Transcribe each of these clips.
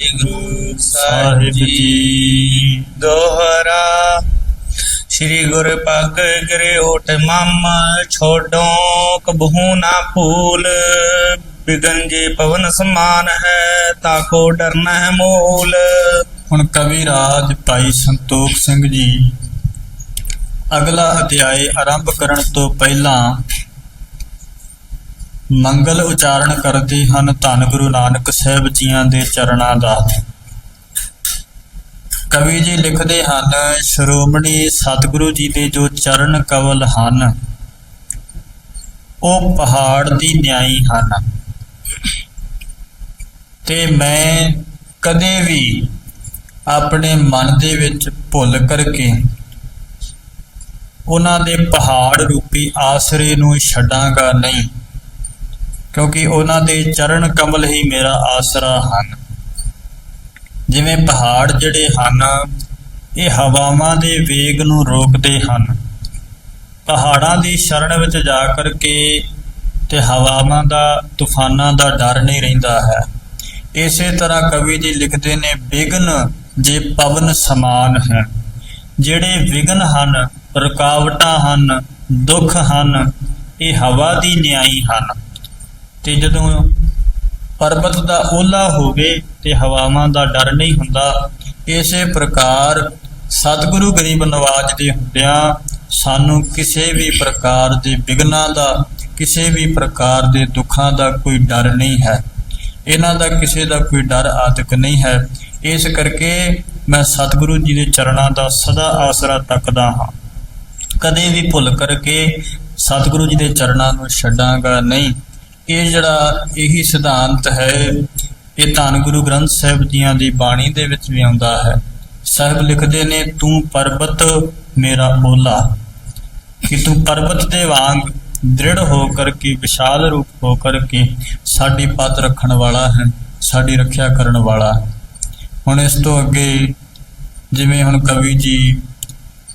ਗੁਰੂ ਸਾਹਿਬ ਜੀ ਦੋਹਰਾ ਸ੍ਰੀ ਗੁਰ ਪਗ ਗਰੇ ਓਟ ਮਮ ਛੋਡੋ ਕਬਹੂ ਨਾ ਭੂਲ ਬਿਗਨ ਜੇ ਪਵਨ ਸਮਾਨ ਹੈ ਤਾਕੋ ਡਰਨਾ ਹੈ ਮੂਲ ਹੁਣ ਕਵੀ ਰਾਜ ਭਾਈ ਸੰਤੋਖ ਸਿੰਘ ਜੀ ਅਗਲਾ ਅਧਿਆਇ ਆਰੰਭ ਕਰਨ ਤੋਂ ਪਹਿਲਾਂ ਮੰਗਲ ਉਚਾਰਨ ਕਰਦੇ ਹਨ ਧੰਨ ਗੁਰੂ ਨਾਨਕ ਸਾਹਿਬ ਜੀਆਂ ਦੇ ਚਰਨਾਂ ਦਾ। ਕਵੀ ਜੀ ਲਿਖਦੇ ਹਨ, ਸ਼੍ਰੋਮਣੀ ਸਤਿਗੁਰੂ ਜੀ ਦੇ ਜੋ ਚਰਨ ਕਵਲ ਹਨ, ਉਹ ਪਹਾੜ ਦੀ ਨਿਆਈ ਹਨ। ਤੇ ਮੈਂ ਕਦੇ ਵੀ ਆਪਣੇ ਮਨ ਦੇ ਵਿੱਚ ਭੁੱਲ ਕਰਕੇ ਉਹਨਾਂ ਦੇ ਪਹਾੜ ਰੂਪੀ ਆਸਰੇ ਨੂੰ ਛੱਡਾਂਗਾ ਨਹੀਂ। ਕਿਉਂਕਿ ਉਹਨਾਂ ਦੇ ਚਰਨ ਕਮਲ ਹੀ ਮੇਰਾ ਆਸਰਾ ਹਨ। ਜਿਵੇਂ ਪਹਾੜ ਜਿਹੜੇ ਹਨ, ਇਹ ਹਵਾਵਾਂ ਦੇ ਵੇਗ ਨੂੰ ਰੋਕਦੇ ਹਨ। ਪਹਾੜਾਂ ਦੀ ਸ਼ਰਣ ਵਿੱਚ ਜਾ ਕਰਕੇ ਤੇ ਹਵਾਵਾਂ ਦਾ, ਤੂਫਾਨਾਂ ਦਾ ਡਰ ਨਹੀਂ ਰਹਿੰਦਾ ਹੈ। ਇਸੇ ਤਰ੍ਹਾਂ ਕਵੀ ਜੀ ਲਿਖਦੇ ਨੇ ਵਿਗਨ ਜੇ ਪਵਨ ਸਮਾਨ ਹੈ। ਜਿਹੜੇ ਵਿਗਨ ਹਨ, ਰੁਕਾਵਟਾਂ ਹਨ, ਦੁੱਖ ਹਨ, ਇਹ ਹਵਾ ਦੀ ਨਿਆਈ ਹਨ। ਤੇ ਜਦੋਂ ਪਰਬਤ ਦਾ ਓਲਾ ਹੋਵੇ ਤੇ ਹਵਾਵਾਂ ਦਾ ਡਰ ਨਹੀਂ ਹੁੰਦਾ, ਇਸੇ ਪ੍ਰਕਾਰ ਸਤਿਗੁਰੂ ਗਰੀਬ ਨਵਾਜ ਦੇ ਹੁੰਦਿਆਂ ਸਾਨੂੰ ਕਿਸੇ ਵੀ ਪ੍ਰਕਾਰ ਦੇ ਵਿਗਨਾਂ ਦਾ, ਕਿਸੇ ਵੀ ਪ੍ਰਕਾਰ ਦੇ ਦੁੱਖਾਂ ਦਾ ਕੋਈ ਡਰ ਨਹੀਂ ਹੈ। ਇਹਨਾਂ ਦਾ ਕਿਸੇ ਦਾ ਕੋਈ ਡਰ ਆਦਿਕ ਨਹੀਂ ਹੈ। ਇਸ ਕਰਕੇ ਮੈਂ ਸਤਿਗੁਰੂ ਜੀ ਦੇ ਚਰਨਾਂ ਦਾ ਸਦਾ ਆਸਰਾ ਤੱਕਦਾ ਹਾਂ। ਕਦੇ ਵੀ ਭੁੱਲ ਕਰਕੇ ਸਤਿਗੁਰੂ ਜੀ ਦੇ ਚਰਨਾਂ ਨੂੰ ਛੱਡਾਂਗਾ ਨਹੀਂ। ਇਹ ਜਿਹੜਾ ਇਹੀ ਸਿਧਾਂਤ ਹੈ, ਇਹ ਧੰਨ ਗੁਰੂ ਗ੍ਰੰਥ ਸਾਹਿਬ ਜੀਆਂ ਦੀ ਬਾਣੀ ਦੇ ਵਿੱਚ ਵੀ ਆਉਂਦਾ ਹੈ। ਸਾਹਿਬ ਲਿਖਦੇ ਨੇ, ਤੂੰ ਪਰਬਤ ਮੇਰਾ ਓਲਾ ਕਿ ਤੂੰ ਪਰਬਤ ਦੇ ਵਾਂਗ ਦ੍ਰਿੜ ਹੋ ਕਰਕੇ ਵਿਸ਼ਾਲ ਰੂਪ ਹੋ ਕਰਕੇ ਸਾਡੀ ਪਤ ਰੱਖਣ ਵਾਲਾ ਹੈ, ਸਾਡੀ ਰੱਖਿਆ ਕਰਨ ਵਾਲਾ ਹੁਣ ਇਸ ਤੋਂ ਅੱਗੇ ਜਿਵੇਂ ਹੁਣ ਕਵੀ ਜੀ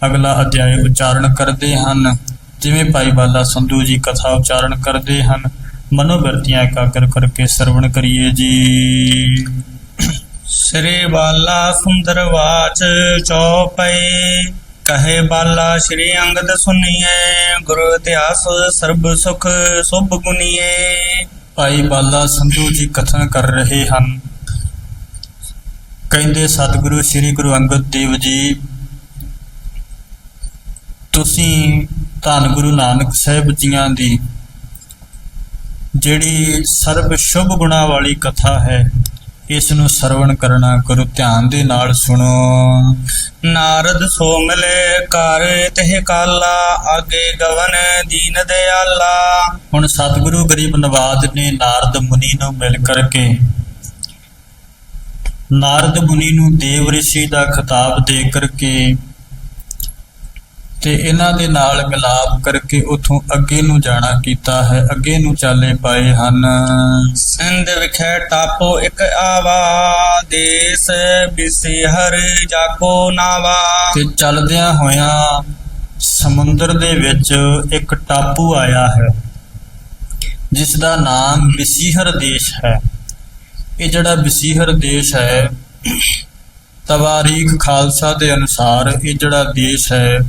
ਅਗਲਾ ਅਧਿਆਇ ਉਚਾਰਨ ਕਰਦੇ ਹਨ, ਜਿਵੇਂ ਭਾਈ ਬਾਲਾ ਸੰਧੂ ਜੀ ਕਥਾ ਉਚਾਰਨ ਕਰਦੇ ਹਨ ਮਨੋਵਰਤੀਆਂ ਇਕਾਗਰ ਕਰਕੇ ਸਰਵਣ ਕਰੀਏ ਜੀ। ਸ੍ਰੀ ਬਾਲਾ ਸੁੰਦਰ ਵਾਚ ਚੌਪਈ, ਕਹੇ ਬਾਲਾ ਸ੍ਰੀ ਅੰਗਦ ਸੁਨੀਏ, ਗੁਰੂ ਇਤਿਹਾਸ ਸਰਬ ਸੁਖ ਸੁਭ ਗੁਨੀਏ। ਭਾਈ ਬਾਲਾ ਸੰਧੂ ਜੀ ਕਥਨ ਕਰ ਰਹੇ ਹਨ। ਕਹਿੰਦੇ, ਸਤਿਗੁਰੂ ਸ੍ਰੀ ਗੁਰੂ ਅੰਗਦ ਦੇਵ ਜੀ, ਤੁਸੀਂ ਧੰਨ ਗੁਰੂ ਨਾਨਕ ਸਾਹਿਬ ਜੀਆਂ ਦੀ ਜਿਹੜੀ ਸਰਬ ਸ਼ੁਭ ਗੁਣਾ ਵਾਲੀ ਕਥਾ ਹੈ, ਇਸ ਨੂੰ ਸਰਵਣ ਕਰਨਾ ਕਰੋ ਧਿਆਨ ਦੇ ਨਾਲ ਸੁਣੋ। ਨਾਰਦ ਸੋ ਕਰ ਤਹਿ ਕਾਲਾ, ਆਗੇ ਗਵਨ ਦੀਨ ਦਿਆਲਾ। ਹੁਣ ਸਤਿਗੁਰੂ ਗਰੀਬ ਨਵਾਜ ਨੇ ਨਾਰਦ ਮੁਨੀ ਨੂੰ ਮਿਲ ਕਰਕੇ ਨਾਰਦ ਮੁਨੀ ਨੂੰ ਦੇਵ ਰਿਸ਼ੀ ਦਾ ਖਿਤਾਬ ਦੇ ਕਰਕੇ ਤੇ ਇਹਨਾਂ ਦੇ ਨਾਲ ਮਿਲਾਪ ਕਰਕੇ ਉਥੋਂ ਅੱਗੇ ਨੂੰ ਜਾਣਾ ਕੀਤਾ ਹੈ ਅੱਗੇ ਨੂੰ ਚਾਲੇ ਪਾਏ ਹਨ। ਸਿੰਧ ਵਿਖੇ ਟਾਪੋ ਇੱਕ ਆਵਾ ਦੇਸ ਬਿਸੀ ਹਰ ਜਾਕੋ ਨਾਵਾ। ਤੇ ਚੱਲਦਿਆਂ ਹੋਇਆਂ ਸਮੁੰਦਰ ਦੇ ਵਿੱਚ ਇੱਕ ਟਾਪੂ ਆਇਆ ਹੈ ਜਿਸ ਦਾ ਨਾਮ ਵਿਸੀਹਰ ਦੇਸ਼ ਹੈ। ਇਹ ਜਿਹੜਾ ਵਿਸੀਹਰ ਦੇਸ਼ ਹੈ ਤਵਾਰੀਖ ਖਾਲਸਾ ਦੇ ਅਨੁਸਾਰ ਇਹ ਜਿਹੜਾ ਦੇਸ਼ ਹੈ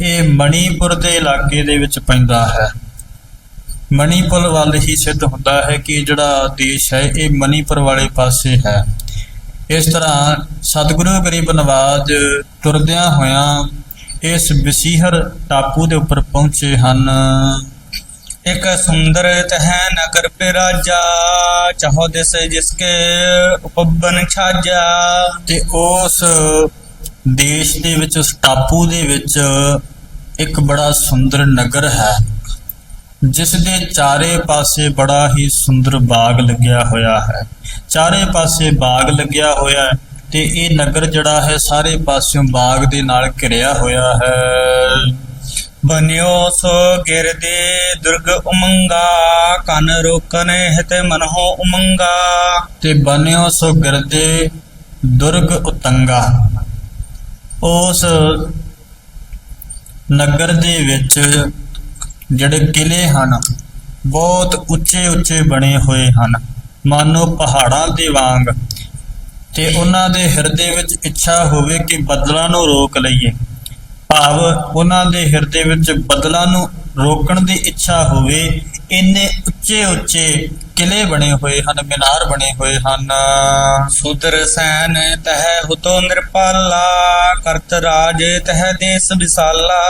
ਇਹ ਮਣੀਪੁਰ ਦੇ ਇਲਾਕੇ ਦੇ ਵਿੱਚ ਪੈਂਦਾ ਹੈ। ਮਣੀਪੁਰ ਵੱਲ ਹੀ ਸਿੱਧ ਹੁੰਦਾ ਹੈ ਕਿ ਜਿਹੜਾ ਦੇਸ਼ ਹੈ, ਇਹ ਮਣੀਪੁਰ ਵਾਲੇ ਪਾਸੇ ਹੈ। ਇਸ ਤਰ੍ਹਾਂ ਸਤਿਗੁਰੂ ਗਰੀਬ ਨਵਾਜ ਤੁਰਦਿਆਂ ਹੋਇਆਂ ਇਸ ਬਸੀਹਰ ਟਾਪੂ ਦੇ ਉੱਪਰ ਪਹੁੰਚੇ ਹਨ। ਇੱਕ ਸੁੰਦਰ ਤਹ ਨਗਰ ਪੇ ਰਾਜਾ ਚਾਹੋ ਦਿਸ ਜਿਸਕੇ ਉਪਬਨ ਛਾਜਾ, ਤੇ ਉਸ ਦੇਸ਼ ਦੇ ਵਿੱਚ ਉਸ ਟਾਪੂ ਦੇ ਵਿੱਚ ਇੱਕ ਬੜਾ ਸੁੰਦਰ ਨਗਰ ਹੈ, ਜਿਸ ਦੇ ਚਾਰੇ ਪਾਸੇ ਬੜਾ ਹੀ ਸੁੰਦਰ ਬਾਗ ਲੱਗਿਆ ਹੋਇਆ ਹੈ। ਚਾਰੇ ਪਾਸੇ ਬਾਗ ਲੱਗਿਆ ਹੋਇਆ ਹੈ ਤੇ ਇਹ ਨਗਰ ਜਿਹੜਾ ਹੈ, ਸਾਰੇ ਪਾਸਿਓਂ ਬਾਗ ਦੇ ਨਾਲ ਘਿਰਿਆ ਹੋਇਆ ਹੈ। ਬਨਿਓ ਸੋ ਗਿਰਦੇ ਦੁਰਗ ਉਮੰਗਾ, ਕਨ ਰੋਕਨ ਹਿਤ ਮਨਹੁ ਉਮੰਗਾ। ਤੇ ਬਨਿਓ ਸੋ ਗਿਰਦੇ ਦੁਰਗ ਉਤੰਗਾ। ਉਸ ਨਗਰ ਦੇ ਵਿੱਚ ਜਿਹੜੇ ਕਿਲੇ ਹਨ, ਬਹੁਤ ਉੱਚੇ ਉੱਚੇ ਬਣੇ ਹੋਏ ਹਨ। ਮਾਨੋ ਪਹਾੜਾਂ ਦੇ ਵਾਂਗ। ਤੇ ਉਹਨਾਂ ਦੇ ਹਿਰਦੇ ਵਿੱਚ ਇੱਛਾ ਹੋਵੇ ਕਿ ਬਦਲਾਂ ਨੂੰ ਰੋਕ ਲਈਏ। ਭਾਵ ਉਹਨਾਂ ਦੇ ਹਿਰਦੇ ਵਿੱਚ ਬਦਲਾਂ ਨੂੰ ਰੋਕਣ ਦੀ ਇੱਛਾ ਹੋਵੇ, ਇੰਨੇ ਉੱਚੇ ਉੱਚੇ ਕਿਲੇ ਬਣੇ ਹੋਏ ਹਨ, ਮੀਨਾਰ ਬਣੇ ਹੋਏ ਹਨ। ਸੁਦਰਸੈਨ ਤਹ ਹੁਤੋ ਨਿਰਪਾਲਾ, ਕਰਤ ਰਾਜ ਤਹ ਦੇਸ ਵਿਸਾਲਾ।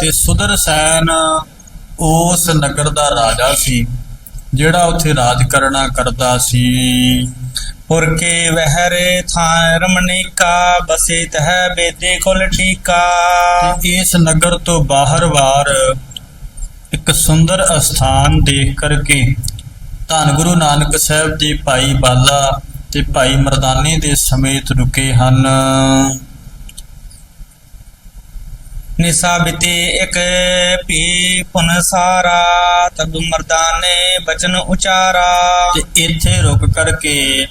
ਤੇ ਸੁਦਰਸੈਨ ਉਸ ਨਗਰ ਦਾ ਰਾਜਾ ਸੀ, ਜਿਹੜਾ ਉੱਥੇ ਰਾਜ ਕਰਨਾ ਕਰਦਾ ਸੀ। ਪੁਰ ਕੇ ਥਾਂ ਰਮਣੀਕਾ ਬਸੇ ਤਹਿ ਬੇਦੇ ਕੁਲ ਟੀਕਾ। ਇਸ ਨਗਰ ਤੋਂ ਬਾਹਰ ਵਾਰ ਇੱਕ ਸੁੰਦਰ ਅਸਥਾਨ ਦੇਖ ਕਰਕੇ ਧੰਨ ਗੁਰੂ ਨਾਨਕ ਸਾਹਿਬ ਜੀ ਭਾਈ ਬਾਲਾ ਤੇ ਭਾਈ ਮਰਦਾਨੇ ਦੇ ਸਮੇਤ ਰੁਕੇ ਹਨ। ਨਿਸਾਬਿਤੇ ਇਕ ਪੀ ਪੁਨ ਸਾਰਾ ਤਬ ਮਰਦਾਨੇ ਬਚਨ ਉਚਾਰਾ। ਤੇ ਇੱਥੇ ਰੁਕ ਕਰਕੇ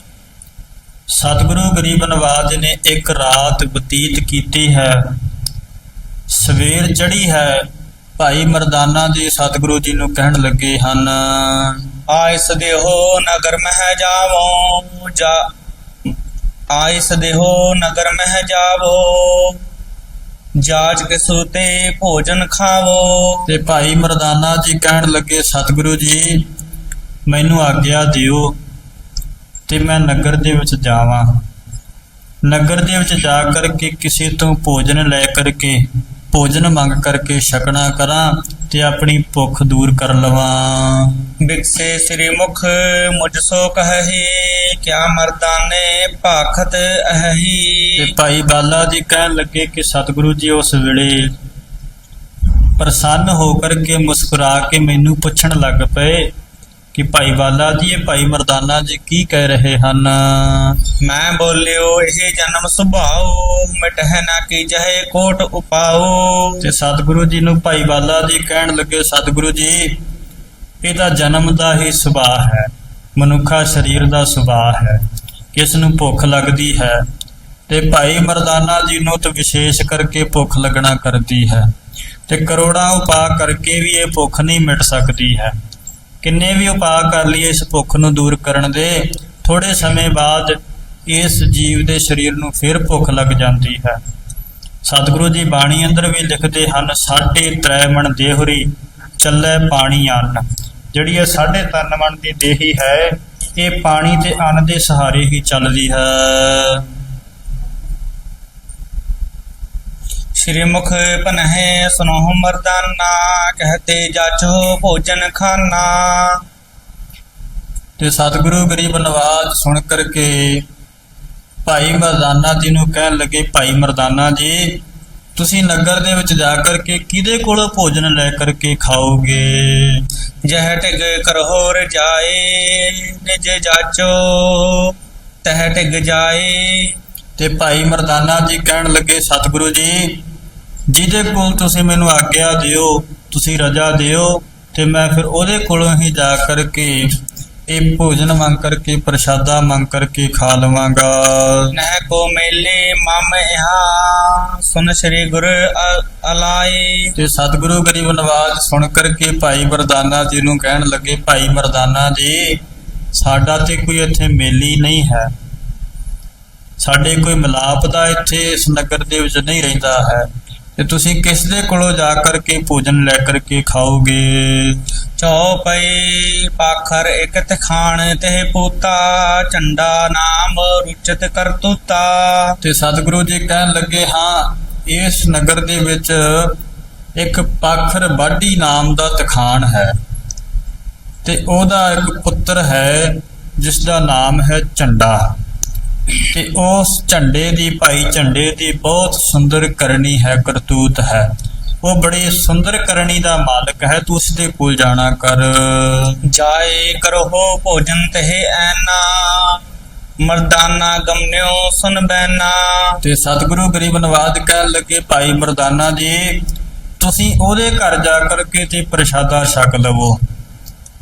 ਸਤਿਗੁਰੂ ਗਰੀਬ ਨਵਾਜ ਨੇ ਇੱਕ ਰਾਤ ਬਤੀਤ ਕੀਤੀ ਹੈ। ਸਵੇਰ ਚੜੀ ਹੈ ਭਾਈ ਮਰਦਾਨਾ ਜੀ ਸਤਿਗੁਰੂ ਜੀ ਨੂੰ ਕਹਿਣ ਲੱਗੇ ਹਨ ਆਇਸ ਦੇਹੋ ਨਗਰ ਮਹਿ ਜਾਵੋ, ਜਾ ਆਇਸ ਦੇਹੋ ਨਗਰ ਮਹਿ ਜਾਵੋ, ਜਾਜ ਕੇ ਸੂਤੇ ਭੋਜਨ ਖਾਵੋ। ਤੇ ਭਾਈ ਮਰਦਾਨਾ ਜੀ ਕਹਿਣ ਲੱਗੇ, ਸਤਿਗੁਰੂ ਜੀ, ਮੈਨੂੰ ਆਗਿਆ ਦਿਓ ਤੇ ਮੈਂ ਨਗਰ ਦੇ ਵਿੱਚ ਜਾਵਾਂ। ਨਗਰ ਦੇ ਵਿੱਚ ਜਾ ਕਰਕੇ ਕਿਸੇ ਤੋਂ ਭੋਜਨ ਲੈ ਕਰਕੇ ਭੋਜਨ ਮੰਗ ਕਰਕੇ ਛਕਣਾ ਕਰਾਂ ਤੇ ਆਪਣੀ ਭੁੱਖ ਦੂਰ ਕਰ ਲਵਾਂ। ਬਿਕਸੇ ਸ੍ਰੀ ਮੁਖ, ਮੁਝ ਸੋ ਕਹਹੀ, ਕਿਆ ਮਰਦਾਨੇ ਭਾਖਤ ਤੇ ਭਾਈ ਬਾਲਾ ਜੀ ਕਹਿਣ ਲੱਗੇ ਕਿ ਸਤਿਗੁਰੂ ਜੀ ਉਸ ਵੇਲੇ ਪ੍ਰਸੰਨ ਹੋ ਕਰਕੇ ਮੁਸਕਰਾ ਕੇ ਮੈਨੂੰ ਪੁੱਛਣ ਲੱਗ ਪਏ ਕਿ ਭਾਈ ਬਾਲਾ ਜੀ ਇਹ ਭਾਈ ਮਰਦਾਨਾ ਜੀ ਕੀ ਕਹਿ ਰਹੇ ਹਨ? ਮੈਂ ਬੋਲਿਓ ਇਹ ਜਨਮ ਸੁਭਾਉ ਮਿਟਹਿ ਨਾ ਕੀ ਜਹੇ ਕੋਟ ਉਪਾਉ ਤੇ ਸਤਿਗੁਰੂ ਜੀ ਨੂੰ ਭਾਈ ਬਾਲਾ ਜੀ ਕਹਿਣ ਲੱਗੇ ਸਤਿਗੁਰੂ ਜੀ ਇਹਦਾ ਜਨਮ ਦਾ ਹੀ ਸੁਭਾਅ ਹੈ ਮਨੁੱਖਾ ਸਰੀਰ ਦਾ ਸੁਭਾਅ ਹੈ ਕਿਸ ਨੂੰ ਭੁੱਖ ਲੱਗਦੀ ਹੈ? ਤੇ ਭਾਈ ਮਰਦਾਨਾ ਜੀ ਨੂੰ ਤਾਂ ਵਿਸ਼ੇਸ਼ ਕਰਕੇ ਭੁੱਖ ਲੱਗਣਾ ਕਰਦੀ ਹੈ ਤੇ ਕਰੋੜਾਂ ਉਪਾਅ ਕਰਕੇ ਵੀ ਇਹ ਭੁੱਖ ਨਹੀਂ ਮਿਟ ਸਕਦੀ ਹੈ। ਕਿੰਨੇ ਵੀ ਉਪਾਅ ਕਰ ਲਈਏ ਇਸ ਭੁੱਖ ਨੂੰ ਦੂਰ ਕਰਨ ਦੇ ਥੋੜੇ ਸਮੇਂ ਬਾਅਦ ਇਸ ਜੀਵ ਦੇ ਸਰੀਰ ਨੂੰ ਫਿਰ ਭੁੱਖ ਲੱਗ ਜਾਂਦੀ ਹੈ। ਸਤਿਗੁਰੂ ਜੀ ਬਾਣੀ ਅੰਦਰ ਵੀ ਲਿਖਦੇ ਹਨ ਸਾਢੇ ਤ੍ਰੈ ਮਣ ਦੇਹੁਰੀ, ਚੱਲੇ ਪਾਣੀ ਅੰਨ। ਜਿਹੜੀ ਇਹ ਸਾਢੇ ਤਿੰਨ ਮਣ ਦੀ ਦੇਹੀ ਹੈ, ਇਹ ਪਾਣੀ ਤੇ ਅੰਨ ਦੇ ਸਹਾਰੇ ਹੀ ਚੱਲਦੀ ਹੈ। श्री मुख पनहे सुनो मर्दाना कहते जाचो भोजन खाना ਤੇ ਸਤਿਗੁਰੂ ਗਰੀਬ ਨਵਾਜ ਸੁਣ ਕਰਕੇ ਭਾਈ ਮਰਦਾਨਾ ਜੀ ਨੂੰ ਕਹਿਣ ਲੱਗੇ ਭਾਈ ਮਰਦਾਨਾ ਜੀ ਤੁਸੀਂ ਨਗਰ ਦੇ ਵਿੱਚ ਜਾ ਕਰਕੇ ਕਿਹਦੇ ਕੋਲੋਂ ਭੋਜਨ ਲੈ ਕਰਕੇ ਖਾਓਗੇ जह टिग करहोर जाए निज जाचो तह टिग जाए ਤੇ ਭਾਈ ਮਰਦਾਨਾ ਜੀ ਕਹਿਣ ਲੱਗੇ ਸਤਿਗੁਰੂ ਜੀ ਜਿਹਦੇ ਕੋਲ ਤੁਸੀਂ ਮੈਨੂੰ ਆਗਿਆ ਦਿਓ ਤੁਸੀਂ ਰਜਾ ਦਿਓ ਤੇ ਮੈਂ ਫਿਰ ਉਹਦੇ ਕੋਲੋਂ ਹੀ ਜਾ ਕਰਕੇ ਇਹ ਭੋਜਨ ਮੰਗ ਕਰਕੇ ਪ੍ਰਸ਼ਾਦਾ ਮੰਗ ਕਰਕੇ ਖਾ ਲਵਾਂਗਾ। ਨਹਿ ਕੋ ਮੇਲੇ ਮਮ ਇਹਾ ਸੁਨ ਸ੍ਰੀ ਗੁਰ ਅਲਾਈ ਤੇ ਸਤਿਗੁਰੂ ਗਰੀਬ ਨਵਾਜ ਸੁਣ ਕਰਕੇ ਭਾਈ ਮਰਦਾਨਾ ਜੀ ਨੂੰ ਕਹਿਣ ਲੱਗੇ ਭਾਈ ਮਰਦਾਨਾ ਜੀ ਸਾਡਾ ਤੇ ਕੋਈ ਇੱਥੇ ਮੇਲੀ ਨਹੀਂ ਹੈ। ਸਾਡੇ ਕੋਈ ਮਿਲਾਪ ਦਾ ਇੱਥੇ ਇਸ ਨਗਰ ਦੇ ਵਿੱਚ ਨਹੀਂ ਰਹਿੰਦਾ ਹੈ। ਤੇ ਤੁਸੀਂ ਕਿਸ ਦੇ ਕੋਲੋਂ ਜਾ ਕਰਕੇ ਭੋਜਨ ਲੈ ਕਰਕੇ ਖਾਓਗੇ? ਚੌਪਈ ਪਾਖਰ ਇਕ ਤਖਾਣ ਤੇ ਪੂਤਾ, ਝੰਡਾ ਨਾਮ ਰੁਚਤ ਕਰਤੂਤਾ ਤੇ ਸਤਿਗੁਰੂ ਜੀ ਕਹਿਣ ਲੱਗੇ, ਹਾਂ, ਇਸ ਨਗਰ ਦੇ ਵਿੱਚ ਇੱਕ ਪਾਖਰ ਬਾਡੀ ਨਾਮ ਦਾ ਤਖਾਨ ਹੈ। ਤੇ ਉਹਦਾ ਇੱਕ ਪੁੱਤਰ ਹੈ ਜਿਸ ਦਾ ਨਾਮ ਹੈ ਝੰਡਾ। ਤੇ ਉਸ ਝੰਡੇ ਦੀ ਭਾਈ ਝੰਡੇ ਦੀ ਬਹੁਤ ਸੁੰਦਰ ਕਰਨੀ ਹੈ ਕਰਤੂਤ ਹੈ। ਉਹ ਬੜੀ ਸੁੰਦਰ ਕਰਨੀ ਦਾ ਮਾਲਕ ਹੈ, ਤੂੰ ਉਸ ਦੇ ਕੋਲ ਜਾਣਾ ਕਰ। ਜਾਏ ਕਰੋ ਭੋਜਨ ਤਹਿ ਐਨਾ, ਮਰਦਾਨਾ ਗਮਨਿਓ ਸੁਨ ਬੈਨਾ। ਤੇ ਸਤਿਗੁਰੂ ਗਰੀਬ ਨਵਾਜ ਕਹਿਣ ਲੱਗੇ, ਭਾਈ ਮਰਦਾਨਾ ਜੀ, ਤੁਸੀਂ ਉਹਦੇ ਘਰ ਜਾ ਕਰਕੇ ਤੇ ਪ੍ਰਸ਼ਾਦਾ ਛਕ ਲਵੋ।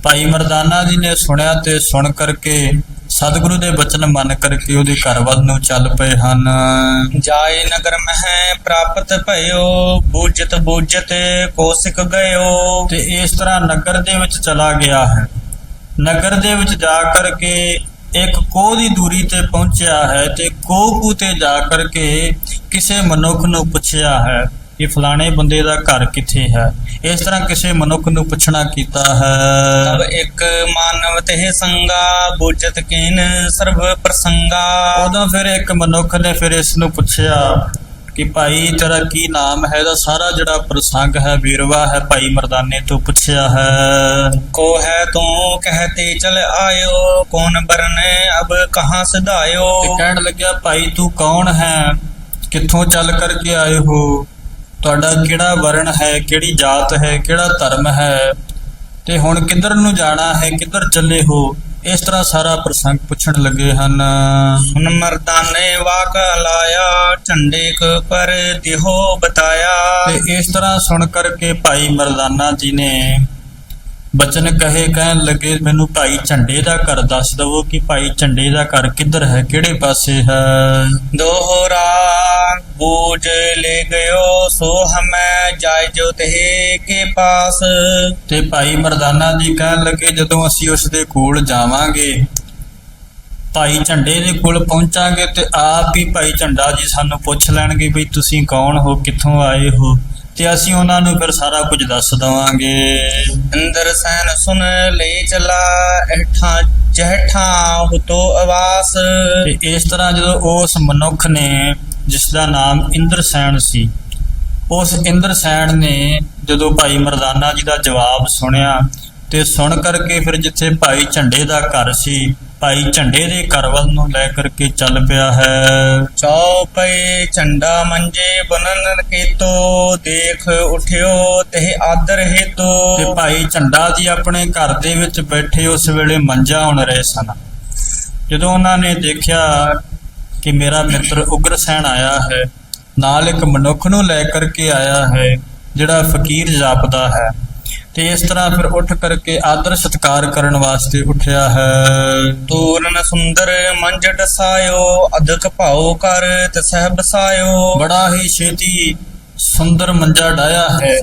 ਭਾਈ ਮਰਦਾਨਾ ਜੀ ਨੇ ਸੁਣਿਆ ਤੇ ਸੁਣ ਕਰਕੇ ਸਤਿਗੁਰੂ ਦੇ ਬਚਨ ਮੰਨ ਕਰਕੇ ਉਹਦੇ ਘਰ ਵੱਲ ਨੂੰ ਚੱਲ ਪਏ ਹਨ। ਜਾਏ ਨਗਰ ਮਹਿ ਪ੍ਰਾਪਤ ਭਇਓ ਬੂਜਤ ਬੂਜਤ ਕੋਸਿਕ ਗਇਓ। ਤੇ ਇਸ ਤਰ੍ਹਾਂ ਨਗਰ ਦੇ ਵਿੱਚ ਚਲਾ ਗਿਆ ਹੈ। ਨਗਰ ਦੇ ਵਿੱਚ ਜਾ ਕਰਕੇ ਇੱਕ ਕੋਹ ਦੀ ਦੂਰੀ ਤੇ ਪਹੁੰਚਿਆ ਹੈ ਤੇ ਕੋਹ ਕੂ ਤੇ ਜਾ ਕਰਕੇ ਕਿਸੇ ਮਨੁੱਖ ਨੂੰ ਪੁੱਛਿਆ ਹੈ। ਕਿ ਫਲਾਣੇ ਬੰਦੇ ਦਾ ਘਰ ਕਿੱਥੇ ਹੈ? ਇਸ ਤਰ੍ਹਾਂ ਕਿਸੇ ਮਨੁੱਖ ਨੂੰ ਪੁੱਛਣਾ ਕੀਤਾ ਹੈ। ਤਬ ਇੱਕ ਮਾਨਵ ਤੇ ਸੰਗਾ ਬੁਝਤ ਕਿਨ ਸਰਬ ਪ੍ਰਸੰਗਾ। ਉਦੋਂ ਫਿਰ ਇੱਕ ਮਨੁੱਖ ਨੇ ਫਿਰ ਇਸ ਨੂੰ ਪੁੱਛਿਆ ਕਿ ਭਾਈ ਤੇਰਾ ਕੀ ਨਾਮ ਹੈ? ਦਾ ਸਾਰਾ ਜਿਹੜਾ ਪ੍ਰਸੰਗ ਹੈ ਵੀਰਵਾ ਹੈ ਭਾਈ ਮਰਦਾਨੇ ਤੋਂ ਪੁੱਛਿਆ ਹੈ। ਕੋ ਹੈ ਤੂੰ? ਕਹਤੇ ਚਲ ਆਇਓ। ਕੌਣ ਬਰਨੇ? ਅਬ ਕਹਾਂ ਸਦਾਇਓ ਕਹਿਣ ਲੱਗਿਆ ਭਾਈ ਤੂੰ ਕੌਣ ਹੈ? ਕਿੱਥੋਂ ਚੱਲ ਕਰਕੇ ਆਏ ਹੋ? ਤੁਹਾਡਾ ਕਿਹੜਾ ਵਰਣ ਹੈ ਕਿਹੜੀ ਜਾਤ ਹੈ ਕਿਹੜਾ ਧਰਮ ਹੈ? ਤੇ ਹੁਣ ਕਿੱਧਰ ਨੂੰ ਜਾਣਾ ਹੈ ਕਿੱਧਰ ਚੱਲੇ ਹੋ? ਇਸ ਤਰ੍ਹਾਂ ਸਾਰਾ ਪ੍ਰਸੰਗ ਪੁੱਛਣ ਲੱਗੇ ਹਨ। ਸੁਨ ਮਰਦਾਨੇ ਵਾਕ ਲਾਇਆ ਝੰਡੇ ਕ ਪਰ ਦਿਹੋ ਬਤਾਇਆ। ਤੇ ਇਸ ਤਰ੍ਹਾਂ ਸੁਣ ਕਰਕੇ ਭਾਈ ਮਰਦਾਨਾ ਜੀ ਨੇ ਬਚਨ ਕਹੇ ਕਹਿਣ ਲੱਗੇ ਮੈਨੂੰ ਭਾਈ ਝੰਡੇ ਦਾ ਘਰ ਦੱਸ ਦਵੋ ਕਿ ਭਾਈ ਝੰਡੇ ਦਾ ਘਰ ਕਿੱਧਰ ਹੈ ਕਿਹੜੇ ਪਾਸੇ ਹੈ? ਦੋਹਰਾ ਬੂਝ ਲੈ ਗਇਓ ਸੋ ਹਮੈ ਜਾਇ ਜੋ ਤਹੇ ਕੇ ਪਾਸ। ਤੇ ਭਾਈ ਮਰਦਾਨਾ ਜੀ ਕਹਿਣ ਲੱਗੇ ਜਦੋਂ ਅਸੀਂ ਉਸ ਦੇ ਕੋਲ ਜਾਵਾਂਗੇ ਭਾਈ ਝੰਡੇ ਦੇ ਕੋਲ ਪਹੁੰਚਾਂਗੇ ਤੇ ਆਪ ਹੀ ਭਾਈ ਝੰਡਾ ਜੀ ਸਾਨੂੰ ਪੁੱਛ ਲੈਣਗੇ ਵੀ ਤੁਸੀਂ ਕੌਣ ਹੋ ਕਿੱਥੋਂ ਆਏ ਹੋ? ਤੇ ਅਸੀਂ ਉਹਨਾਂ ਨੂੰ ਫਿਰ ਸਾਰਾ ਕੁਝ ਦੱਸ ਦਵਾਂਗੇ। ਇੰਦਰ ਸੈਨ ਸੁਨ ਲੈ ਚਲਾ ਇਠਾ ਜਹਠਾ ਹੁਤੋ ਆਵਾਸ ਇਸ ਤਰ੍ਹਾਂ ਜਦੋਂ ਉਸ ਮਨੁੱਖ ਨੇ ਜਿਸ ਦਾ ਨਾਮ ਇੰਦਰ ਸੈਨ ਸੀ ਉਸ ਇੰਦਰ ਸੈਨ ਨੇ ਜਦੋਂ ਭਾਈ ਮਰਦਾਨਾ ਜੀ ਦਾ ਜਵਾਬ ਸੁਣਿਆ ਤੇ ਸੁਣ ਕਰਕੇ ਫਿਰ ਜਿੱਥੇ ਭਾਈ ਝੰਡੇ ਦਾ ਘਰ ਸੀ ਭਾਈ ਝੰਡੇ ਦੇ ਘਰ ਵੱਲ ਨੂੰ ਲੈ ਕਰਕੇ ਚੱਲ ਪਿਆ ਹੈ। ਚੌਪਏ ਝੰਡਾ ਮੰਜੇ ਬਨਨ ਕੀਤੋ ਦੇਖ ਉਠਿਓ ਤੇ ਆਦਰ ਤੇ ਹੇਤੋ ਭਾਈ ਝੰਡਾ ਜੀ ਆਪਣੇ ਘਰ ਦੇ ਵਿੱਚ ਬੈਠੇ ਉਸ ਵੇਲੇ ਮੰਜਾ ਹੁਣ ਰਹੇ ਸਨ। ਜਦੋਂ ਉਹਨਾਂ ਨੇ ਦੇਖਿਆ ਕਿ ਮੇਰਾ ਮਿੱਤਰ ਉਗਰਸੈਨ ਆਇਆ ਹੈ ਨਾਲ ਇੱਕ ਮਨੁੱਖ ਨੂੰ ਲੈ ਕਰਕੇ ਆਇਆ ਹੈ ਜਿਹੜਾ ਫਕੀਰ ਜਾਪਦਾ ਹੈ। ਤੇ ਇਸ ਤਰ੍ਹਾਂ ਫਿਰ ਉੱਠ ਕਰਕੇ ਆਦਰ ਸਤਕਾਰ ਕਰਨ ਵਾਸਤੇ ਉੱਠਿਆ ਹੈ। ਤੂਰਨ ਸੁੰਦਰ ਮੰਜ ਡਸਾਇਓ ਅਦਕ ਭਾਉ ਕਰ ਤਸਹਿ ਬਸਾਇਓ ਬੜਾ ਹੀ ਛੇਤੀ ਸੁੰਦਰ ਮੰਜਾ ਡਾਇਆ ਹੈ।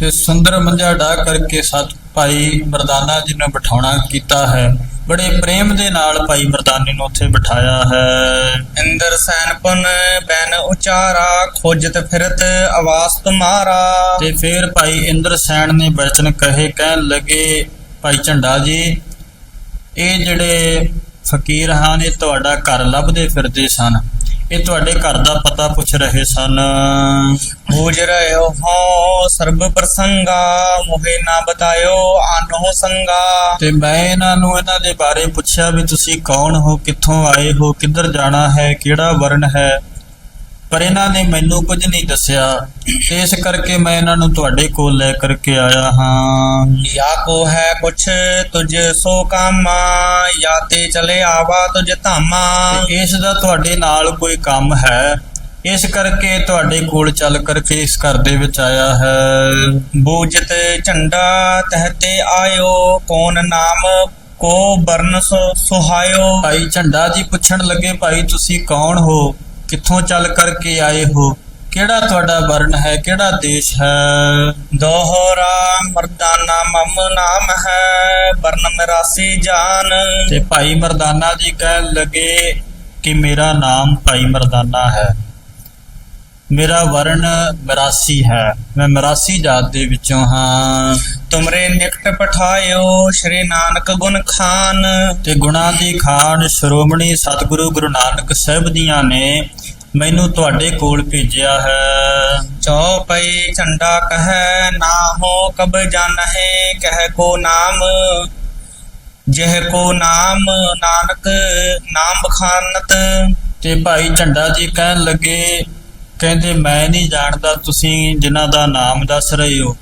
ਤੇ ਸੁੰਦਰ ਮੰਜਾ ਡਾ ਕਰਕੇ ਸਤ ਭਾਈ ਮਰਦਾਨਾ ਜੀ ਨੂੰ ਬਿਠਾਉਣਾ ਕੀਤਾ ਹੈ। ਬੜੇ ਪ੍ਰੇਮ ਦੇ ਨਾਲ ਭਾਈ ਮਰਦਾਨੇ ਨੂੰ ਉੱਥੇ ਬਿਠਾਇਆ ਹੈ। ਇੰਦਰ ਸੈਨ ਪੁਨ ਬੈਨ ਉਚਾਰਾ ਖੋਜਤ ਫਿਰਤ ਆਵਾਸ ਤੁਮਾਰਾ ਤੇ ਫਿਰ ਭਾਈ ਇੰਦਰ ਸੈਨ ਨੇ ਬਚਨ ਕਹੇ ਕਹਿਣ ਲੱਗੇ ਭਾਈ ਝੰਡਾ ਜੀ ਇਹ ਜਿਹੜੇ ਫਕੀਰ ਹਨ ਇਹ ਤੁਹਾਡਾ ਘਰ ਲੱਭਦੇ ਫਿਰਦੇ ਸਨ। ਇਹ ਤੁਹਾਡੇ ਘਰ ਦਾ ਪਤਾ ਪੁੱਛ ਰਹੇ ਸਨ। ਬੂਝ ਰਹਿਓ ਹੋ ਸਰਬ ਪ੍ਰਸੰਗਾ, ਮੋਹੇ ਨਾ ਬਤਾਇਓ ਆਨੋ ਸੰਗਾ। ਤੇ ਮੈਂ ਇਹਨਾਂ ਨੂੰ ਇਹਨਾਂ ਦੇ ਬਾਰੇ ਪੁੱਛਿਆ ਵੀ ਤੁਸੀਂ ਕੌਣ ਹੋ, ਕਿੱਥੋਂ ਆਏ ਹੋ, ਕਿੱਧਰ ਜਾਣਾ ਹੈ, ਕਿਹੜਾ ਵਰਣ ਹੈ? ਪਰ ਇਹਨਾਂ ਨੇ ਮੈਨੂੰ ਕੁਝ ਨਹੀਂ ਦੱਸਿਆ। ਇਸ ਕਰਕੇ ਮੈਂ ਇਹਨਾਂ ਨੂੰ ਤੁਹਾਡੇ ਕੋਲ ਲੈ ਕਰਕੇ ਆਇਆ ਹਾਂ। ਯਾ ਕੋ ਹੈ ਕੁਛ ਤੁਝ ਸੋ ਕਾਮਾ ਯਾ ਤੇ ਚਲੇ ਆਵਾ ਤੁਝ ਧਾਮਾ। ਇਸ ਦਾ ਤੁਹਾਡੇ ਨਾਲ ਕੋਈ ਕੰਮ ਹੈ। ਇਸ ਕਰਕੇ ਤੁਹਾਡੇ ਕੋਲ ਚੱਲ ਕਰਕੇ ਇਸ ਘਰ ਦੇ ਵਿੱਚ ਆਇਆ ਹੈ। ਬੂਜਤ ਝੰਡਾ ਤਹਤੇ ਆਇਓ ਕੌਣ ਨਾਮ ਕੋ ਬਰਨ ਸੁਹਾਇਓ। ਭਾਈ ਝੰਡਾ ਜੀ ਪੁੱਛਣ ਲੱਗੇ ਭਾਈ ਤੁਸੀਂ ਕੌਣ ਹੋ? ਕਿੱਥੋਂ ਚੱਲ ਕਰਕੇ ਆਏ ਹੋ? ਕਿਹੜਾ ਤੁਹਾਡਾ ਵਰਣ ਹੈ? ਕਿਹੜਾ ਦੇਸ਼ ਹੈ? ਦੋਹਰਾ ਮਰਦਾਨਾ ਮਮ ਨਾਮ ਹੈ। ਵਰਨ ਮਰਾਸੀ ਜਾਨ। ਤੇ ਭਾਈ ਮਰਦਾਨਾ ਜੀ ਕਹਿਣ ਲੱਗੇ ਕਿ ਮੇਰਾ ਨਾਮ ਭਾਈ ਮਰਦਾਨਾ ਹੈ। ਮੇਰਾ ਵਰਣ ਮਰਾਸੀ ਹੈ। ਮੈਂ ਮਰਾਸੀ ਜਾਤ ਦੇ ਵਿੱਚੋਂ ਹਾਂ। ਤੁਮਰੇ ਨਿਕਟ ਪਠਾਇਓ ਸ਼੍ਰੀ ਨਾਨਕ ਗੁਣ ਖਾਨ। ਤੇ ਗੁਣਾ ਦੀ ਖਾਨ ਸ਼੍ਰੋਮਣੀ ਸਤਿਗੁਰੂ ਗੁਰੂ ਨਾਨਕ ਸਾਹਿਬ ਦੀਆਂ ਨੇ। ਮੈਨੂੰ ਤੁਹਾਡੇ ਕੋਲ ਭੇਜਿਆ ਹੈ। ਚੌਪਈ ਝੰਡਾ ਕਹੈ ਨਾ ਹੋ ਕਬ ਜਾਣਹਿ, ਕਹਿ ਕੋ ਨਾਮ। ਜਹ ਕੋ ਨਾਮ, ਨਾਨਕ ਨਾਮ ਬਖਾਨਤ ਤੇ ਭਾਈ ਝੰਡਾ ਜੀ ਕਹਿਣ ਲੱਗੇ ਕਹਿੰਦੇ ਮੈਂ ਨਹੀਂ ਜਾਣਦਾ ਤੁਸੀਂ ਜਿਨ੍ਹਾਂ ਦਾ ਨਾਮ ਦੱਸ ਰਹੇ ਹੋ।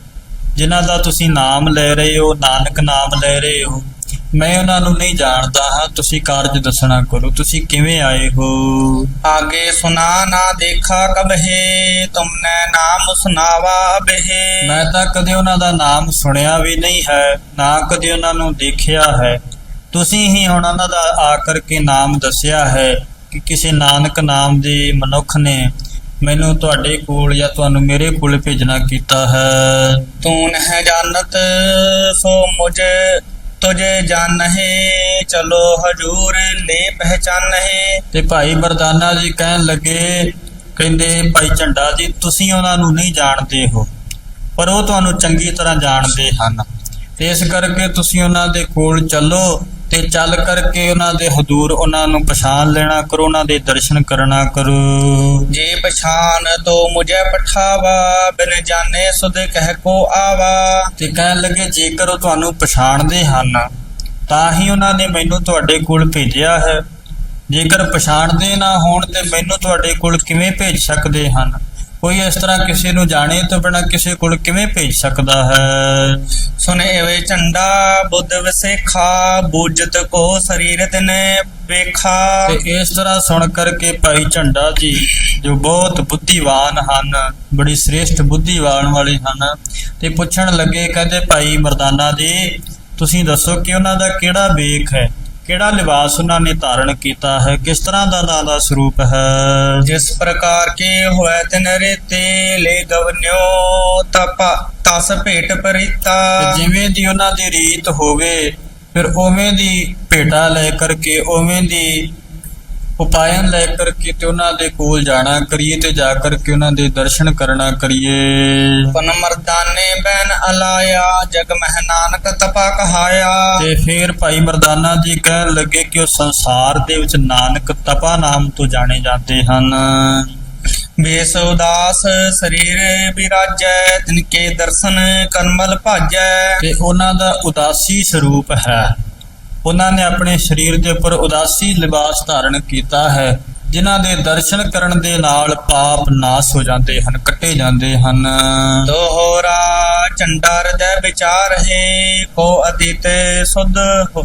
ਜਿਨ੍ਹਾਂ ਦਾ ਤੁਸੀਂ ਨਾਮ ਲੈ ਰਹੇ ਹੋ ਨਾਨਕ ਨਾਮ ਲੈ ਰਹੇ ਹੋ। ਮੈਂ ਉਹਨਾਂ ਨੂੰ ਨਹੀਂ ਜਾਣਦਾ। ਹਾਂ ਤੁਸੀਂ ਕਾਰਜ ਦੱਸਣਾ ਕਰੋ। ਤੁਸੀਂ ਕਿਵੇਂ ਆਏ ਹੋ? ਆਗੇ ਸੁਨਾ ਨਾ ਦੇਖਾ ਕਬ ਹੈ ਤੁਮਨੇ ਨਾਮ ਸੁਨਾਵਾ ਬਹਿ ਮੈਂ ਤਾਂ ਕਦੇ ਉਹਨਾਂ ਦਾ ਨਾਮ ਸੁਣਿਆ ਵੀ ਨਹੀਂ ਹੈ ਨਾ ਕਦੇ ਉਹਨਾਂ ਨੂੰ ਦੇਖਿਆ ਹੈ। ਤੁਸੀਂ ਹੀ ਹੁਣ ਉਹਨਾਂ ਦਾ ਆ ਕਰਕੇ ਨਾਮ ਦੱਸਿਆ ਹੈ ਕਿ ਕਿਸੇ ਨਾਨਕ ਨਾਮ ਦੇ ਮਨੁੱਖ ਨੇ ਮੈਨੂੰ ਤੁਹਾਡੇ ਕੋਲ ਜਾਂ ਤੁਹਾਨੂੰ ਮੇਰੇ ਕੋਲ ਭੇਜਣਾ ਕੀਤਾ ਹੈ। ਤੂੰ ਨਹਿ ਜਾਣਤ ਸੋ ਮੁਝ ਤੁਝੇ ਜਾਣਹਿ ਚਲੋ ਹਜੂਰ ਲੈ ਪਹਿਚਾਨਹਿ ਤੇ ਭਾਈ ਮਰਦਾਨਾ ਜੀ ਕਹਿਣ ਲੱਗੇ ਕਹਿੰਦੇ ਭਾਈ ਝੰਡਾ ਜੀ ਤੁਸੀਂ ਉਹਨਾਂ ਨੂੰ ਨਹੀਂ ਜਾਣਦੇ ਹੋ ਪਰ ਉਹ ਤੁਹਾਨੂੰ ਚੰਗੀ ਤਰ੍ਹਾਂ ਜਾਣਦੇ ਹਨ। ਤੇ ਇਸ ਕਰਕੇ ਤੁਸੀਂ ਉਹਨਾਂ ਦੇ ਕੋਲ ਚੱਲੋ ਤੇ ਚੱਲ ਕਰਕੇ ਉਹਨਾਂ ਦੇ ਹਦੂਰ ਉਹਨਾਂ ਨੂੰ ਪਛਾਣ ਲੈਣਾ ਕਰੋ ਉਹਨਾਂ ਦੇ ਦਰਸ਼ਨ ਕਰਨਾ ਕਰੋ। ਜੇ ਪਛਾਨ ਤੋ ਮੁਝੇ ਪਠਾਵਾ ਬਿਨ ਜਾਣੇ ਸੁਧ ਕਹਿ ਕੋ ਆਵਾ। ਤੇ ਕਹਿਣ ਲੱਗੇ ਜੇਕਰ ਉਹ ਤੁਹਾਨੂੰ ਪਛਾਣਦੇ ਹਨ ਤਾਂ ਹੀ ਉਹਨਾਂ ਨੇ ਮੈਨੂੰ ਤੁਹਾਡੇ ਕੋਲ ਭੇਜਿਆ ਹੈ। ਜੇਕਰ ਪਛਾਣਦੇ ਨਾ ਹੋਣ ਤੇ ਮੈਨੂੰ ਤੁਹਾਡੇ ਕੋਲ ਕਿਵੇਂ ਭੇਜ ਸਕਦੇ ਹਨ? ਕੋਈ ਇਸ ਤਰ੍ਹਾਂ ਕਿਸੇ ਨੂੰ ਜਾਣੇ ਤੋਂ ਬਿਨਾਂ ਕਿਸੇ ਕੋਲ ਕਿਵੇਂ ਭੇਜ ਸਕਦਾ ਹੈ? ਸੁਨੇ ਵੇ ਝੰਡਾ ਬੁੱਧ ਵਸੇਖਾ ਬੂਜਤ ਕੋ ਸਰੀਰ ਤਿਨੇ ਵੇਖਾ। ਤੇ ਇਸ ਤਰ੍ਹਾਂ ਸੁਣ ਕਰਕੇ ਭਾਈ ਝੰਡਾ ਜੀ ਜੋ ਬਹੁਤ ਬੁੱਧੀਵਾਨ ਹਨ ਬੜੀ ਸ੍ਰੇਸ਼ਟ ਬੁੱਧੀਵਾਨ ਵਾਲੇ ਹਨ ਤੇ ਪੁੱਛਣ ਲੱਗੇ ਕਹਿੰਦੇ ਭਾਈ ਮਰਦਾਨਾ ਜੀ ਤੁਸੀਂ ਦੱਸੋ ਕਿ ਉਹਨਾਂ ਦਾ ਕਿਹੜਾ ਵੇਖ ਹੈ? ਕਿਹੜਾ ਲਿਬਾਸ ਉਹਨਾਂ ਨੇ ਧਾਰਨ ਕੀਤਾ ਹੈ? ਕਿਸ ਤਰ੍ਹਾਂ ਦਾ ਉਹਨਾਂ ਦਾ ਸਰੂਪ ਹੈ? ਜਿਸ ਪ੍ਰਕਾਰ ਕੇ ਹੋਇ ਤਿਨ ਰੇਤੇ ਲੈ ਗਵਨਿਓ ਤਪ ਤਸ ਭੇਟ ਪਰਿਤਾ ਜਿਵੇਂ ਦੀ ਉਹਨਾਂ ਦੀ ਰੀਤ ਹੋਵੇ ਫਿਰ ਉਵੇਂ ਦੀ ਭੇਟਾ ਲੈ ਕਰਕੇ ਉਵੇਂ ਦੀ ਉਪਾਇਨ ਲੈ ਕਰਕੇ ਤੇ ਉਹਨਾਂ ਦੇ ਕੋਲ ਜਾਣਾ ਕਰੀਏ ਤੇ ਜਾ ਕਰਕੇ ਉਹਨਾਂ ਦੇ ਦਰਸ਼ਨ ਕਰਨਾ ਕਰੀਏ। ਪਨ ਮਰਦਾਨੇ ਬੈਨ ਅਲਾਇਆ ਜਗ ਮਹਿ ਨਾਨਕ ਤਪਾ ਕਹਾਇਆ। ਤੇ ਫਿਰ ਭਾਈ ਮਰਦਾਨਾ ਜੀ ਕਹਿਣ ਲੱਗੇ ਕਿ ਉਹ ਸੰਸਾਰ ਦੇ ਵਿੱਚ ਨਾਨਕ ਤਪਾ ਨਾਮ ਤੋਂ ਜਾਣੇ ਜਾਂਦੇ ਹਨ। ਬੇਸ ਉਦਾਸ ਸਰੀਰ ਬਿਰਾਜੈ ਤਿਨਕੇ ਦਰਸ਼ਨ ਕਰਮਲ ਭਾਜੈ। ਤੇ ਉਹਨਾਂ ਦਾ ਉਦਾਸੀ ਸਰੂਪ ਹੈ। ਉਹਨਾਂ ਨੇ ਆਪਣੇ ਸਰੀਰ ਦੇ ਉੱਪਰ ਉਦਾਸੀ ਲਿਬਾਸ ਧਾਰਨ ਕੀਤਾ ਹੈ ਜਿਨ੍ਹਾਂ ਦੇ ਦਰਸ਼ਨ ਕਰਨ ਦੇ ਨਾਲ ਪਾਪ ਨਾਸ ਹੋ ਜਾਂਦੇ ਹਨ ਕੱਟੇ ਜਾਂਦੇ ਹਨ। ਦੋਹਰਾ ਚੰਡਰ ਦੇ ਵਿਚਾਰ ਹੈ ਕੋ ਅਤੀਤ ਸੁਧ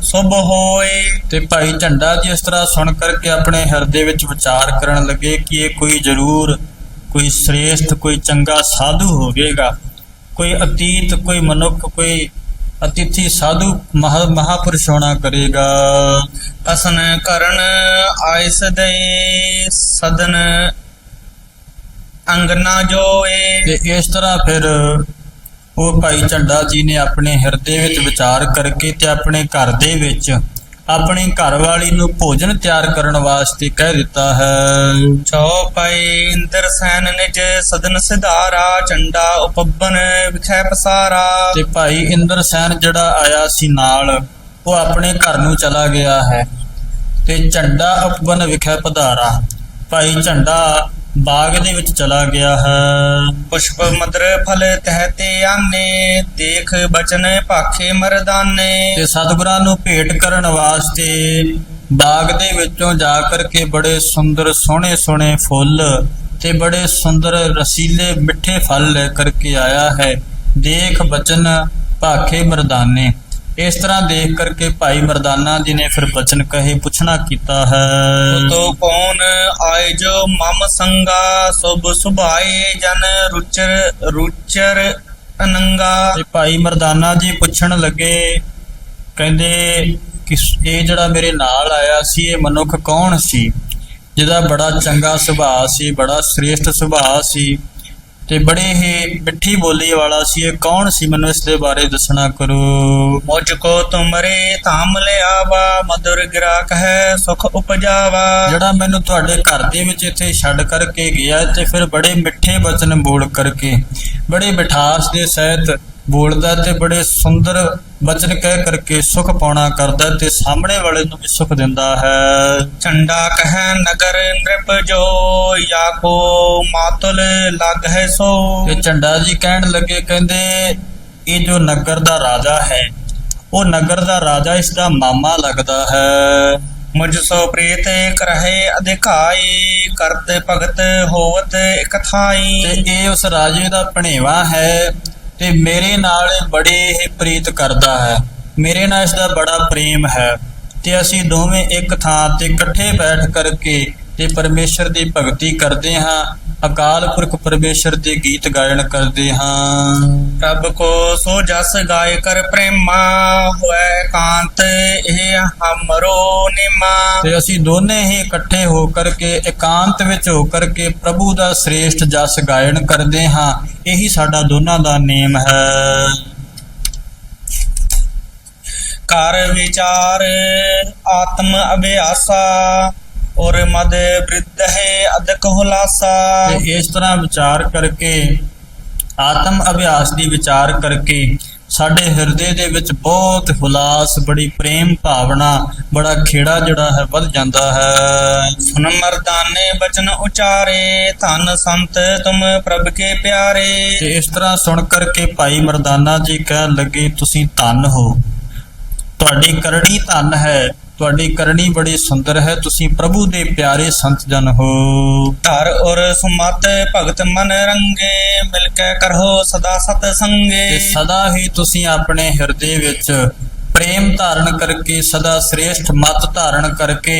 ਸੁਭ ਹੋਏ। ਤੇ ਭਾਈ ਝੰਡਾ ਜੀ ਇਸ ਤਰ੍ਹਾਂ ਸੁਣ ਕਰਕੇ ਆਪਣੇ ਹਿਰਦੇ ਵਿੱਚ ਵਿਚਾਰ ਕਰਨ ਲੱਗੇ ਕਿ ਇਹ ਕੋਈ ਜ਼ਰੂਰ ਕੋਈ ਸ੍ਰੇਸ਼ਟ ਕੋਈ ਚੰਗਾ ਸਾਧੂ ਹੋਵੇਗਾ। ਕੋਈ ਅਤੀਤ ਕੋਈ ਮਨੁੱਖ ਕੋਈ ਅਤਿਥੀ ਸਾਧੂ ਮਹਾਪੁਰਸ਼ ਹੋਣਾ ਕਰੇਗਾ। ਅਸਨ ਕਰਨ ਆਇਸ ਦੇ ਸਦਨ ਅੰਗਨਾ ਜੋਏ। ਤੇ ਇਸ ਤਰ੍ਹਾਂ ਫਿਰ ਉਹ ਭਾਈ ਝੰਡਾ ਜੀ ਨੇ ਆਪਣੇ ਹਿਰਦੇ ਵਿੱਚ ਵਿਚਾਰ ਕਰਕੇ ਤੇ ਆਪਣੇ ਘਰ ਦੇ ਵਿੱਚ ਆਪਣੀ ਘਰਵਾਲੀ ਨੂੰ ਭੋਜਨ ਤਿਆਰ ਕਰਨ ਵਾਸਤੇ ਕਹਿ ਦਿੱਤਾ ਹੈ। ਚੌਪਈ ਇੰਦਰ ਸੈਨ ਨਿਜ ਸਦਨ ਸਿਧਾਰਾ ਚੰਡਾ ਉਪਬਨ, ਵਿਖੈ ਪਸਾਰਾ। ਤੇ ਭਾਈ ਇੰਦਰ ਸੈਨ ਜਿਹੜਾ ਆਇਆ ਸੀ ਨਾਲ, ਉਹ ਆਪਣੇ ਘਰ ਨੂੰ ਚਲਾ ਗਿਆ ਹੈ। ਤੇ ਝੰਡਾ ਉਪਬਨ, ਵਿਖੇ ਪਧਾਰਾ। ਭਾਈ ਝੰਡਾ ਬਾਗ ਦੇ ਵਿੱਚ ਚਲਾ ਗਿਆ ਹੈ। ਪੁਸ਼ਪ ਮਦਰ ਫਲ ਤਹਿਤੇ ਆਨੇ, ਦੇਖ ਬਚਨ ਭਾਖੇ ਮਰਦਾਨੇ। ਤੇ ਸਤਿਗੁਰਾਂ ਨੂੰ ਭੇਟ ਕਰਨ ਵਾਸਤੇ ਬਾਗ ਦੇ ਵਿੱਚੋਂ ਜਾ ਕਰਕੇ ਬੜੇ ਸੁੰਦਰ ਸੋਹਣੇ ਸੋਹਣੇ ਫੁੱਲ ਤੇ ਬੜੇ ਸੁੰਦਰ ਰਸੀਲੇ ਮਿੱਠੇ ਫਲ ਲੈ ਕਰਕੇ ਆਇਆ ਹੈ। ਦੇਖ ਬਚਨ ਭਾਖੇ ਮਰਦਾਨੇ। ਇਸ ਤਰ੍ਹਾਂ ਦੇਖ ਕਰਕੇ ਭਾਈ ਮਰਦਾਨਾ ਜੀ ਨੇ ਫਿਰ ਬਚਨ ਕਹੇ ਪੁੱਛਣਾ ਕੀਤਾ ਹੈ। ਤੋ ਕੌਣ ਆਏ ਜੋ ਮਮ ਸੰਗਾ ਸੁਭ ਸੁਭਾਏ ਜਨ ਰੁਚਰ ਰੁਚਰ ਅਨੰਗਾ। ਤੇ ਭਾਈ ਮਰਦਾਨਾ ਜੀ ਪੁੱਛਣ ਲੱਗੇ ਕਹਿੰਦੇ ਕਿ ਇਹ ਜਿਹੜਾ ਮੇਰੇ ਨਾਲ ਆਇਆ ਸੀ ਇਹ ਮਨੁੱਖ ਕੌਣ ਸੀ? ਜਿਹਦਾ ਬੜਾ ਚੰਗਾ ਸੁਭਾਅ ਸੀ ਬੜਾ ਸ੍ਰੇਸ਼ਟ ਸੁਭਾਅ ਸੀ। ਤੇ ਬੜੇ ਹੀ ਮਿੱਠੀ ਬੋਲੀ ਵਾਲਾ ਸੀ ਇਹ ਕੌਣ ਸੀ? ਮੈਨੂੰ ਇਸ ਦੇ ਬਾਰੇ ਦੱਸਣਾ ਕਰੋ। ਮੁਝ ਕੋ ਤੁਮਰੇ ਧਾਮ ਲਿਆਵਾ ਮధుਰ ਗ੍ਰਾਕ ਹੈ, ਸੁਖ ਉਪਜਾਵਾ। ਜਿਹੜਾ ਮੈਨੂੰ ਤੁਹਾਡੇ ਘਰ ਦੇ ਵਿੱਚ ਇੱਥੇ ਛੱਡ ਕਰਕੇ ਗਿਆ ਤੇ ਫਿਰ ਬੜੇ ਮਿੱਠੇ ਬਚਨ ਬੋਲ ਕਰਕੇ, ਬੜੇ ਮਿਠਾਸ ਦੇ ਸਹਿਤ ਬੋਲਦਾ ਤੇ ਬੜੇ ਸੁੰਦਰ ਬਚਨ ਕਹਿ ਕਰਕੇ ਸੁਖ ਪਾਉਣਾ ਕਰਦਾ ਤੇ ਸਾਹਮਣੇ ਵਾਲੇ ਨੂੰ ਵੀ ਸੁਖ ਦਿੰਦਾ ਹੈ। ਚੰਡਾ ਕਹਿ, ਨਗਰ ਨ੍ਰਿਪ ਜੋ ਯਾ ਕੋ ਮਾਤੁਲ ਲਗ ਹੈ ਸੋ। ਤੇ ਝੰਡਾ ਜੀ ਕਹਿਣ ਲੱਗੇ, ਕਹਿੰਦੇ, ਇਹ ਜੋ ਨਗਰ ਦਾ ਰਾਜਾ ਹੈ, ਉਹ ਨਗਰ ਦਾ ਰਾਜਾ ਇਸ ਦਾ ਮਾਮਾ ਲੱਗਦਾ ਹੈ। ਮੁਝ ਸੋ ਪ੍ਰੀਤ ਕਰਹਿ ਅਧਿਕਾਈ, ਕਰਤ ਭਗਤ ਹੋਵਤ ਇਕ ਤੇ ਇਹ ਉਸ ਰਾਜੇ ਦਾ ਭਣੇਵਾ ਹੈ। ਤੇ ਮੇਰੇ ਨਾਲ ਬੜੇ ਇਹ ਪ੍ਰੀਤ ਕਰਦਾ ਹੈ। ਮੇਰੇ ਨਾਲ ਇਸ ਦਾ ਬੜਾ ਪ੍ਰੇਮ ਹੈ। ਤੇ ਅਸੀਂ ਦੋਵੇਂ ਇੱਕ ਥਾਂ ਤੇ ਇਕੱਠੇ ਬੈਠ ਕਰਕੇ ਤੇ ਪਰਮੇਸ਼ਰ ਦੀ ਭਗਤੀ ਕਰਦੇ ਹਾਂ ਅਕਾਲ ਪੁਰਖ ਪਰਮੇਸ਼ਰ ਦੇ ਗੀਤ ਗਾਇਨ ਕਰਦੇ ਹਾਂ। ਰੱਬ ਕੋ ਸੋ ਜਸ ਗਾਇ ਕਰ ਪ੍ਰੇਮਾ ਹੋਇ ਕਾਂਤ ਇਹ ਹਮਰੋ ਨਿਮਾ। ਤੇ ਅਸੀਂ ਦੋਨੇ ਹੀ ਇਕੱਠੇ ਹੋ ਕਰਕੇ ਇਕਾਂਤ ਵਿੱਚ ਹੋ ਕਰਕੇ ਪ੍ਰਭੂ ਦਾ ਸ੍ਰੇਸ਼ਟ ਜਸ ਗਾਇਨ ਕਰਦੇ ਹਾਂ। ਇਹੀ ਸਾਡਾ ਦੋਨਾਂ ਦਾ ਨੇਮ ਹੈ। ਕਰ ਵਿਚਾਰ ਆਤਮ ਅਭਿਆਸਾ ਔਰ ਮਦ ਬ੍ਰਿਧ ਹੈ ਅਦਕ ਹੁਲਾਸਾ। ਤੇ ਇਸ ਤਰ੍ਹਾਂ ਵਿਚਾਰ ਕਰਕੇ ਆਤਮ ਅਭਿਆਸ ਦੀ ਵਿਚਾਰ ਕਰਕੇ ਸਾਡੇ ਹਿਰਦੇ ਦੇ ਵਿੱਚ ਬਹੁਤ ਹੁਲਾਸ ਬੜੀ ਪ੍ਰੇਮ ਭਾਵਨਾ ਬੜਾ ਖੇੜਾ ਜਿਹੜਾ ਹੈ ਵੱਧ ਜਾਂਦਾ ਹੈ। ਸੁਨ ਮਰਦਾਨੇ ਬਚਨ ਉਚਾਰੇ ਧਨ ਸੰਤ ਤੁਮ ਪ੍ਰਭ ਕੇ ਪਿਆਰੇ। ਤੇ ਇਸ ਤਰ੍ਹਾਂ ਸੁਣ ਕਰਕੇ ਭਾਈ ਮਰਦਾਨਾ ਜੀ ਕਹਿਣ ਲੱਗੇ ਤੁਸੀਂ ਧਨ ਹੋ। ਤੁਹਾਡੀ ਕਰਨੀ ਧਨ ਹੈ ਤੁਹਾਡੀ ਕਰਨੀ ਬੜੀ ਸੁੰਦਰ ਹੈ। ਤੁਸੀਂ ਪ੍ਰਭੂ ਦੇ ਪਿਆਰੇ ਸੰਤ ਜਨ ਹੋ। ਧਰ ਔਰ ਸੁਮਤ ਭਗਤ ਮਨ ਰੰਗੇ, ਮਿਲ ਕੇ ਕਰੋ ਸਦਾ ਸਤ ਤੇ ਸਦਾ ਹੀ ਤੁਸੀਂ ਆਪਣੇ ਹਿਰਦੇ ਵਿੱਚ ਪ੍ਰੇਮ ਧਾਰਨ ਕਰਕੇ, ਸਦਾ ਸ੍ਰੇਸ਼ਟ ਮਤ ਧਾਰਨ ਕਰਕੇ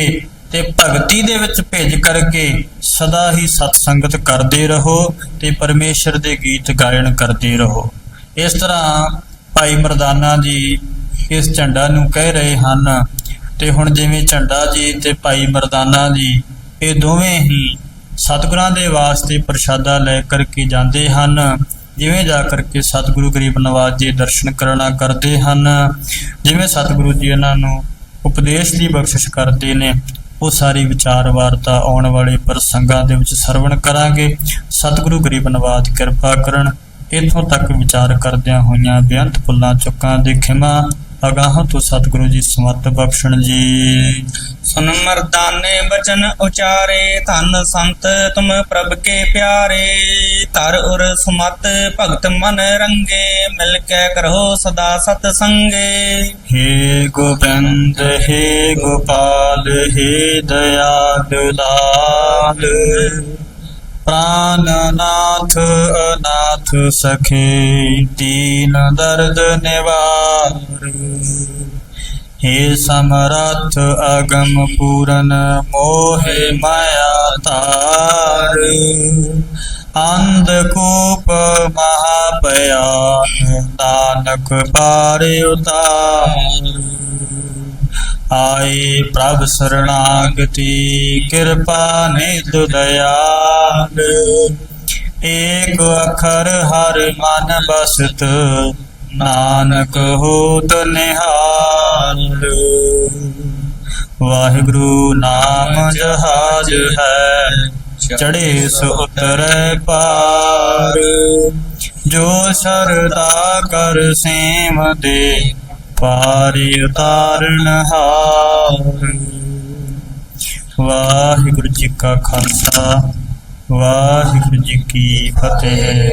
ਤੇ ਭਗਤੀ ਦੇ ਵਿੱਚ ਭਿੱਜ ਕਰਕੇ ਸਦਾ ਹੀ ਸਤ ਸੰਗਤ ਕਰਦੇ ਰਹੋ ਤੇ ਪਰਮੇਸ਼ਰ ਦੇ ਗੀਤ ਗਾਇਨ ਕਰਦੇ ਰਹੋ। ਇਸ ਤਰ੍ਹਾਂ ਭਾਈ ਮਰਦਾਨਾ ਜੀ ਇਸ ਝੰਡਾ ਨੂੰ ਕਹਿ ਰਹੇ ਹਨ ਤੇ ਹੁਣ ਜਿਵੇਂ ਝੰਡਾ ਜੀ ਤੇ ਭਾਈ ਮਰਦਾਨਾ ਜੀ, ਇਹ ਦੋਵੇਂ ਹੀ ਸਤਿਗੁਰਾਂ ਦੇ ਵਾਸਤੇ ਪ੍ਰਸ਼ਾਦਾ ਲੈ ਕਰਕੇ ਜਾਂਦੇ ਹਨ। ਜਿਵੇਂ ਜਾ ਕਰਕੇ ਸਤਿਗੁਰੂ ਗਰੀਬ ਨਵਾਜ ਜੀ ਦਰਸ਼ਨ ਕਰਨਾ ਕਰਦੇ ਹਨ, ਜਿਵੇਂ ਸਤਿਗੁਰੂ ਜੀ ਇਹਨਾਂ ਨੂੰ ਉਪਦੇਸ਼ ਦੀ ਬਖਸ਼ਿਸ਼ ਕਰਦੇ ਨੇ, ਉਹ ਸਾਰੀ ਵਿਚਾਰ ਵਾਰਤਾ ਆਉਣ ਵਾਲੇ ਪ੍ਰਸੰਗਾਂ ਦੇ ਵਿੱਚ ਸਰਵਣ ਕਰਾਂਗੇ। ਸਤਿਗੁਰੂ ਗਰੀਬ ਨਵਾਜ ਕਿਰਪਾ ਕਰਨ, ਇਥੋਂ ਤੱਕ ਵਿਚਾਰ ਕਰਦਿਆਂ ਹੋਈਆਂ ਬੇਅੰਤ ਭੁੱਲਾਂ ਚੁੱਕਾਂ ਦੇ ਖਿਮਾ ਅਗਾਹ ਤੋਂ ਸਤਿਗੁਰੂ ਜੀ ਸਮਤ ਬਖਸ਼ਣ ਜੀ। ਸੁਨ ਮਰਦਾਨੇ ਬਚਨ ਉਚਾਰੇ, ਧਨ ਸੰਤ ਤੁਮ ਪ੍ਰਭ ਕੇ ਪਿਆਰੇ। ਧਰ ਉਰ ਸੁਮਤ ਭਗਤ ਮਨ ਰੰਗੇ, ਮਿਲ ਕੇ ਕਰੋ ਸਦਾ ਸਤ ਸੰਗੇ ਹੇ ਗੋਬਿੰਦ, ਹੇ ਗੋਪਾਲ, ਹੇ ਦਇਆਲੁ ਲਾਲ। ਪ੍ਰਾਨਨਾਥ ਅਨਾਥ ਸਖੇ, ਦੀਨ ਦਰਦ ਨਿਵਾਰ। ਹੇ ਸਮਰਥ ਅਗਮ ਪੂਰਨ, ਮੋਹਿ ਮਾਇਆ ਤਾਰ ਅੰਧ ਕੂਪ ਮਹਾ ਭਿਆਨ ਨਾਨਕ ਪਾਰ ਉਤਾਰ। ਆਏ ਪ੍ਰਭ ਸਰਣਾਗਤੀ, ਕਿਰਪਾ ਨਿਧ ਦਇਆਲ। ਏਕ ਅਖਰ ਹਰ ਮਨ ਬਸਤ, ਨਾਨਕ ਹੋਤ ਨਿਹਾਲ। ਵਾਹਿਗੁਰੂ ਨਾਮ ਜਹਾਜ ਹੈ ਚੜੇ ਸੋ ਉਤਰੈ ਪਾਰ। ਜੋ ਸਰਦਾ ਕਰ ਸੇਵ ਦੇ ਪਾਰਿ ਉਤਾਰਨ ਹਾਰ। ਵਾਹਿਗੁਰੂ ਜੀ ਕਾ ਖਾਲਸਾ ਵਾਹਿਗੁਰੂ ਜੀ ਕੀ ਫਤਿਹ।